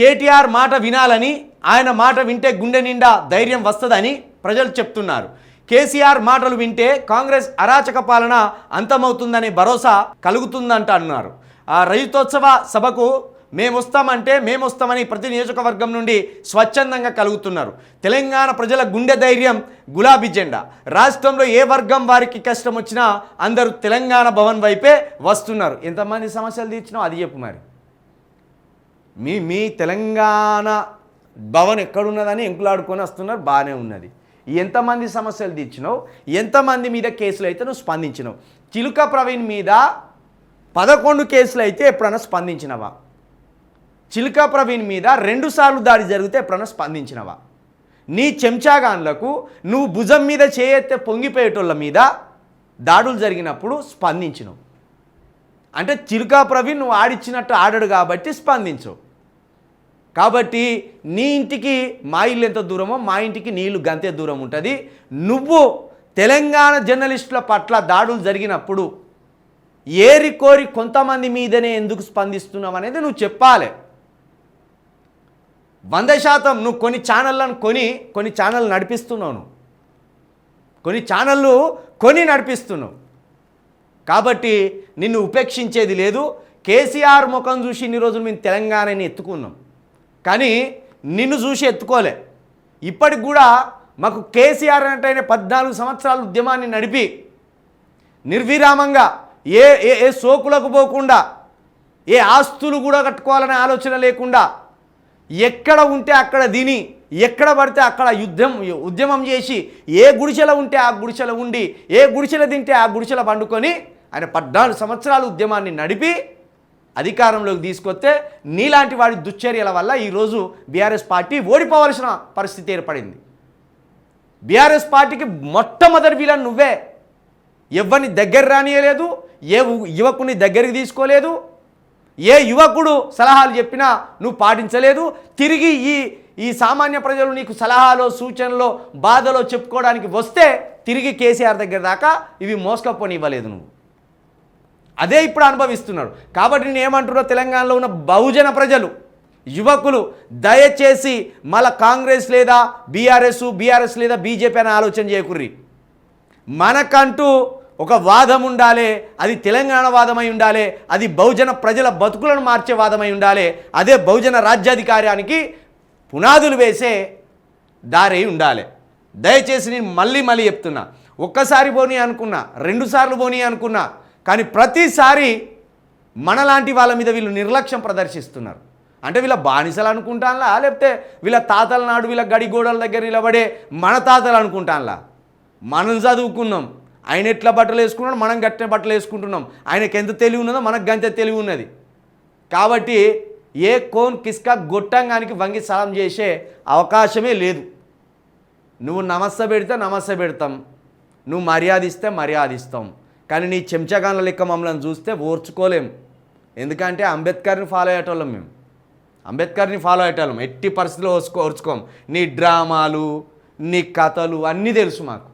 కేటీఆర్ మాట వినాలని ఆయన మాట వింటే గుండె నిండా ధైర్యం వస్తుందని ప్రజలు చెప్తున్నారు. కేసీఆర్ మాటలు వింటే కాంగ్రెస్ అరాచక పాలన అంతమవుతుందనే భరోసా కలుగుతుందంట అన్నారు ఆ రైతోత్సవ సభకు మేము వస్తామంటే మేము వస్తామని ప్రతి నియోజకవర్గం నుండి స్వచ్ఛందంగా కలుగుతున్నారు. తెలంగాణ ప్రజల గుండె ధైర్యం గులాబీ జెండా. రాష్ట్రంలో ఏ వర్గం వారికి కష్టం వచ్చినా అందరూ తెలంగాణ భవన్ వైపే వస్తున్నారు. ఎంతమంది సమస్యలు తీర్చినా అది చెప్పు మరి. మీ మీ తెలంగాణ భవన్ ఎక్కడున్నదని ఎంకులాడుకొని వస్తున్నారు బాగానే ఉన్నది. ఎంతమంది సమస్యలు తీర్చినావు? ఎంతమంది మీద కేసులు అయితే నువ్వు స్పందించినావు? చిలుక ప్రవీణ్ మీద పదకొండు కేసులు అయితే ఎప్పుడైనా స్పందించినవా? చిలుక ప్రవీణ్ మీద రెండుసార్లు దాడి జరిగితే ఎప్పుడైనా స్పందించినవా? నీ చెంచాగాన్లకు నువ్వు భుజం మీద చేయెత్తే పొంగిపోయేటోళ్ళ మీద దాడులు జరిగినప్పుడు స్పందించినవు. అంటే చిలుకా ప్రవీణ్ నువ్వు ఆడిచ్చినట్టు ఆడడు కాబట్టి స్పందించు. కాబట్టి నీ ఇంటికి మా ఇల్లు ఎంత దూరమో మా ఇంటికి నీళ్ళు గంతే దూరం ఉంటుంది. నువ్వు తెలంగాణ జర్నలిస్టుల పట్ల దాడులు జరిగినప్పుడు ఏరి కోరి కొంతమంది మీదనే ఎందుకు స్పందిస్తున్నావు అనేది నువ్వు చెప్పాలి. వంద శాతం నువ్వు కొన్ని ఛానళ్ళను కొని కొన్ని ఛానల్ నడిపిస్తున్నావు కొన్ని ఛానళ్ళు కొని నడిపిస్తున్నావు. కాబట్టి నిన్ను ఉపేక్షించేది లేదు. కేసీఆర్ ముఖం చూసి ఇన్ని రోజులు మేము తెలంగాణని ఎత్తుకున్నాం. కానీ నిన్ను చూసి ఎత్తుకోలే. ఇప్పటికి కూడా మాకు కేసీఆర్ అంటే పద్నాలుగు సంవత్సరాల ఉద్యమాన్ని నడిపి నిర్విరామంగా ఏ ఏ ఏ సోకులకు పోకుండా ఏ ఆస్తులు కూడా కట్టుకోవాలనే ఆలోచన లేకుండా ఎక్కడ ఉంటే అక్కడ దిని ఎక్కడ పడితే అక్కడ యుద్ధం ఉద్యమం చేసి ఏ గుడిసెల ఉంటే ఆ గుడిసెల ఉండి ఏ గుడిసెల తింటే ఆ గుడిసెల పండుకొని ఆయన పద్నాలుగు సంవత్సరాలు ఉద్యమాన్ని నడిపి అధికారంలోకి తీసుకొస్తే నీలాంటి వాడి దుశ్చర్యల వల్ల ఈరోజు బీఆర్ఎస్ పార్టీ ఓడిపోవలసిన పరిస్థితి ఏర్పడింది. బీఆర్ఎస్ పార్టీకి మొట్టమొదటి వీళ్ళని నువ్వే. ఎవరిని దగ్గర రానియలేదు ఏ యువకుని దగ్గరికి తీసుకోలేదు ఏ యువకుడు సలహాలు చెప్పినా నువ్వు పాటించలేదు. తిరిగి ఈ ఈ సామాన్య ప్రజలు నీకు సలహాలో సూచనలో బాధలో చెప్పుకోవడానికి వస్తే తిరిగి కేసీఆర్ దగ్గర దాకా ఇవి మోసుకపోనివ్వలేదు నువ్వు. అదే ఇప్పుడు అనుభవిస్తున్నారు. కాబట్టి నేను ఏమంటున్నా తెలంగాణలో ఉన్న బహుజన ప్రజలు యువకులు దయచేసి మళ్ళా కాంగ్రెస్ లేదా బీఆర్ఎస్ బీఆర్ఎస్ లేదా బీజేపీ అని ఆలోచన చేయకుర్రి. మనకంటూ ఒక వాదం ఉండాలి అది తెలంగాణ వాదమై ఉండాలి అది బహుజన ప్రజల బతుకులను మార్చే వాదమై ఉండాలి అదే బహుజన రాజ్యాధికారానికి పునాదులు వేసే దారి ఉండాలి. దయచేసి నేను మళ్ళీ మళ్ళీ చెప్తున్నా. ఒక్కసారి పోనీ అనుకున్నా రెండుసార్లు పోనీ అనుకున్నా కానీ ప్రతిసారి మనలాంటి వాళ్ళ మీద వీళ్ళు నిర్లక్ష్యం ప్రదర్శిస్తున్నారు. అంటే వీళ్ళ బానిసలు అనుకుంటానులా? లేకపోతే వీళ్ళ తాతల నాడు వీళ్ళ గడి గోడల దగ్గర నిలబడే మన తాతలు అనుకుంటానులా? మనం చదువుకున్నాం. ఆయన ఎట్లా బట్టలు వేసుకున్నాడు మనం గట్టిన బట్టలు వేసుకుంటున్నాం. ఆయనకి ఎంత తెలివి ఉన్నదో మనకు గంత తెలివి ఉన్నది. కాబట్టి ఏ కోన్ కిస్కా గొట్టంగానికి వంగి సలాం చేసే అవకాశమే లేదు. నువ్వు నమస్త పెడితే నమస్త పెడతాం. నువ్వు మర్యాద ఇస్తే మర్యాద ఇస్తాం కానీ నీ చెంచగాన్ల లెక్క మమ్మల్ని చూస్తే ఓర్చుకోలేం. ఎందుకంటే అంబేద్కర్ని ఫాలో అయ్యేటోళ్ళం మేము. అంబేద్కర్ని ఫాలో అయ్యేటోళ్ళం. ఎట్టి పరిస్థితుల్లో ఓర్చుకో ఓర్చుకోం. నీ డ్రామాలు నీ కథలు అన్నీ తెలుసు మాకు.